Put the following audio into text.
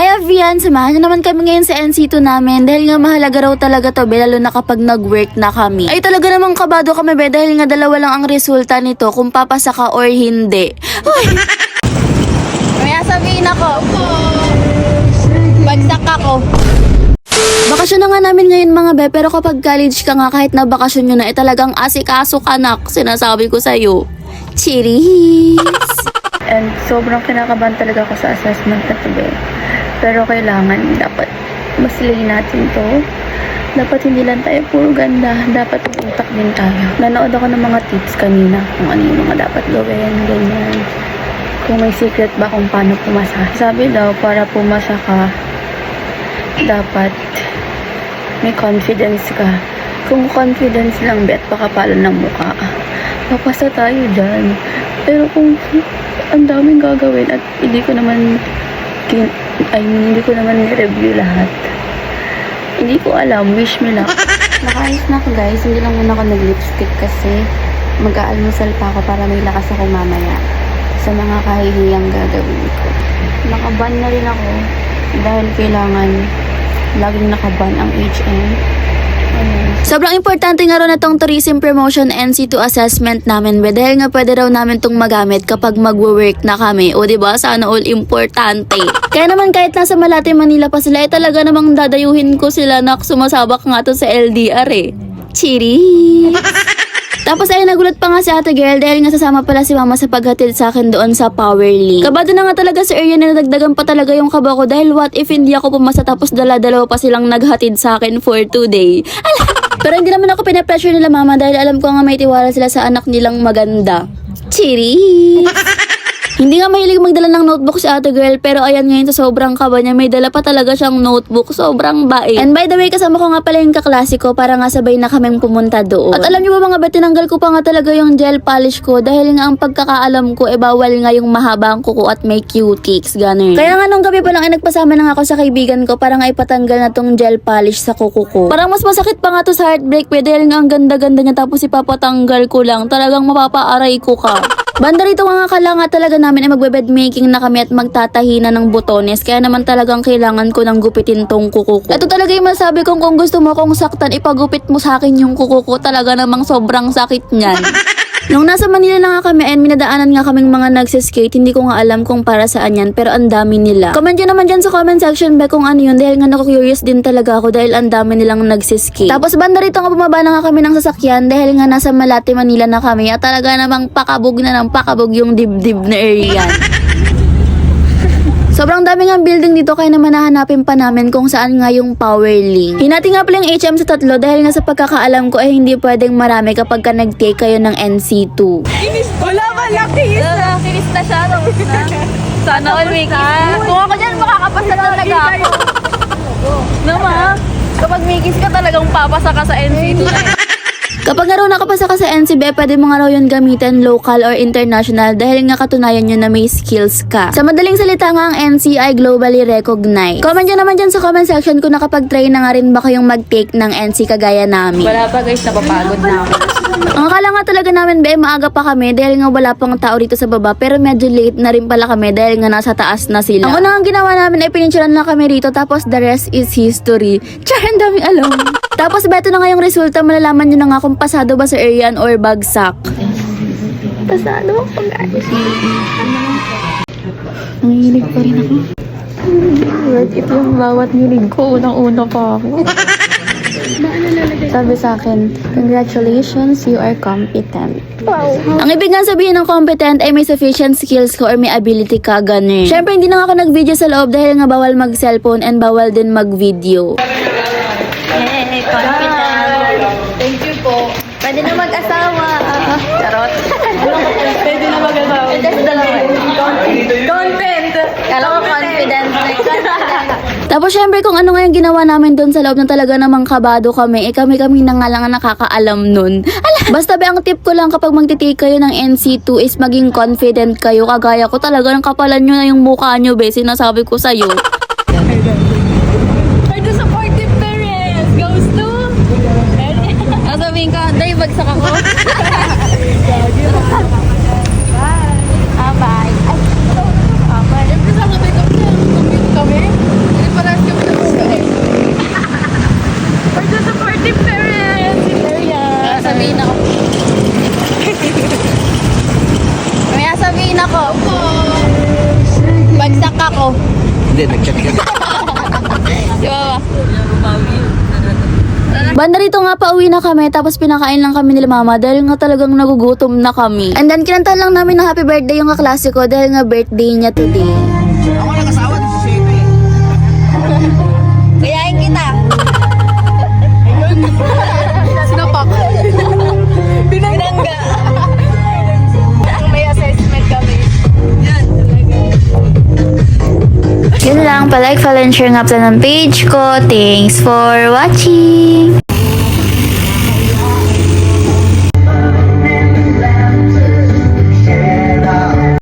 Hi Avian! Samahan niyo naman kami ngayon sa NC2 namin dahil nga mahalaga raw talaga to be lalo na kapag nag-work na kami. Ay talaga namang kabado kami be dahil nga dalawa lang ang resulta nito kung papasa ka or hindi. Uy! Kaya sabihin ako. Bagsak ako. Bakasyon na nga namin ngayon mga be, pero kapag college ka nga kahit na bakasyon nyo na, eh talagang asikaso ka nak, sinasabi ko sa'yo. Cheers! And sobrang kinakabahan talaga ako sa assessment na to be. Pero kailangan, dapat maslay natin to. Dapat hindi lang tayo puro ganda, dapat utak din tayo. Nanood ako ng mga tips kanina kung ano yung mga dapat gawin, ganyan. Kung may secret ba kung paano pumasa. Sabi daw, para pumasa ka, dapat may confidence ka. Kung confidence lang, bet pakapalan ng mukha. Papasa tayo dyan. Pero kung ang daming gagawin at hindi ko naman ay hindi ko naman review lahat. Hindi ko alam, wish me lang. Nakaayos na ako guys, hindi lang muna ako nag-lipstick kasi mag-aalmusal pa ako para may lakas ako mamaya sa mga kahihiyang gagawin ko. Nakaban na rin ako dahil kailangan laging nakaban ang HM. Sobrang importante nga raw na tong tourism promotion NC2 assessment namin be dahil nga pwede raw namin tong magamit kapag magwo-work na kami. O ba Sana all importante. Kaya naman kahit nasa Malate, Manila pa sila, eh talaga namang dadayuhin ko sila na sumasabak nga to sa LDR eh. Cheers! Tapos ay nagulat pa nga si ate girl dahil nga sasama pala si mama sa paghatid sa akin doon sa Powerlink. Kabado na nga talaga sa area na nadagdagan pa talaga yung kaba ko dahil what if hindi ako pumasa tapos dala-dalawa pa silang naghatid sa akin for today. Pero hindi naman ako pinapressure nila mama dahil alam ko nga may tiwala sila sa anak nilang maganda. Cheers! Hindi nga mahilig magdala ng notebook si ate girl, pero ayan ngayon sa sobrang kaba niya, may dala pa talaga siyang notebook, sobrang bait. And by the way, kasama ko nga pala yung kaklasiko para nga sabay na kaming pumunta doon. At alam niyo ba mga ba, tinanggal ko pa nga talaga yung gel polish ko dahil nga ang pagkakaalam ko, e bawal nga yung mahaba ang kuko at may cuticles, ganun. Kaya nga nung gabi pa lang ay nagpasama na ako sa kaibigan ko para nga ipatanggal na tong gel polish sa kuko ko. Parang mas masakit pa nga to sa heartbreak, eh, dahil nga ang ganda-ganda niya tapos ipapatanggal ko lang, talagang mapapaaray ko ka. Banda rito nga kala nga talaga namin ay magbe-bed making na kami at magtatahi na ng botones. Kaya naman talagang kailangan ko ng gupitin tong kuko ko. Ito talaga yung masabi kong kung gusto mo kong saktan, ipagupit mo sa akin yung kuko ko. Talaga namang sobrang sakit niyan. Nung nasa Manila na nga kami and minadaanan nga kaming mga nagsiskate, hindi ko nga alam kung para saan yan, pero ang dami nila. Comment nyo naman dyan sa comment section ba kung ano yun dahil nga naku-curious din talaga ako dahil ang dami nilang nagsiskate. Tapos banda rito nga bumaba na nga kami ng sasakyan dahil nga nasa Malate, Manila na kami at talaga namang pakabog na ng pakabog yung dibdib na area. Sobrang dami nga building dito kaya naman nahanapin pa namin kung saan nga yung power link. Hinati nga pala yung HM sa tatlo dahil nga sa pagkakaalam ko ay hindi pwedeng marami kapag ka nag-take kayo ng NC2. Wala ba laki isa? Kinis na siya. Tapos na. Sana all kiss. Kung ako dyan, makakapasa talaga ako. No, ma? Kapag may kiss ka talagang papasa ka sa NC2 na yun. Kapag nga raw nakapasa ka sa NCB, pwede mo nga raw yun gamitin local or international dahil nga katunayan nyo na may skills ka. Sa madaling salita nga ang NC ay globally recognized. Comment nyo naman dyan sa comment section kung nakapag-try na nga rin ba kayong mag-take ng NC kagaya namin. Wala pa guys, napapagod na ako. Ang akala nga talaga namin be, maaga pa kami dahil nga wala pang tao dito sa baba pero medyo late na rin pala kami dahil nga nasa taas na sila. Ang unang ginawa namin ay pinicturean lang kami rito tapos the rest is history. Char, ang daming alam. tapos beto na nga yung resulta, malalaman nyo na nga kung pasado ba sa Arian or bagsak. Pasado ako guys. Nanginig pa rin ako. Worth yung bawat nginig ko. Unang-una pa ako. Sabi sa akin, congratulations, you are competent. Wow. Ang ibig nga sabihin ng competent ay may sufficient skills ka or may ability ka, ganun. Siyempre, hindi na ako nag-video sa loob dahil nga bawal mag-cellphone and bawal din mag-video. Hey, confident. Thank you po. Pwede na mag-asawa. Ah, charot. Pwede na mag-asawa. Pwede sa dalawa. Content! Kala ko confident. Confident. Tapos syempre kung ano nga yung ginawa namin doon sa loob na talaga namang kabado kami, eh kami-kami na nga lang ang nakakaalam nun. Ala, basta ba ang tip ko lang kapag magtitake kayo ng NC2 is maging confident kayo. Kagaya ko talaga ng kapalan nyo na yung mukha nyo, be. Sinasabi ko sa'yo. The supportive parents goes to... Sasabihin ka, Day, bagsak ako. Bye. Ah, bye. Ay, ah, bye. Siyempre sa kapit kami, kami. Hindi, nag-chat ka. Di ba ba? Banda rito nga pauwi na kami tapos pinakain lang kami nila mama dahil nga talagang nagugutom na kami. And then kinanta lang namin na happy birthday yung kaklase ko dahil nga birthday niya today. Palike, follow, and share nga pala ng page ko. Thanks for watching!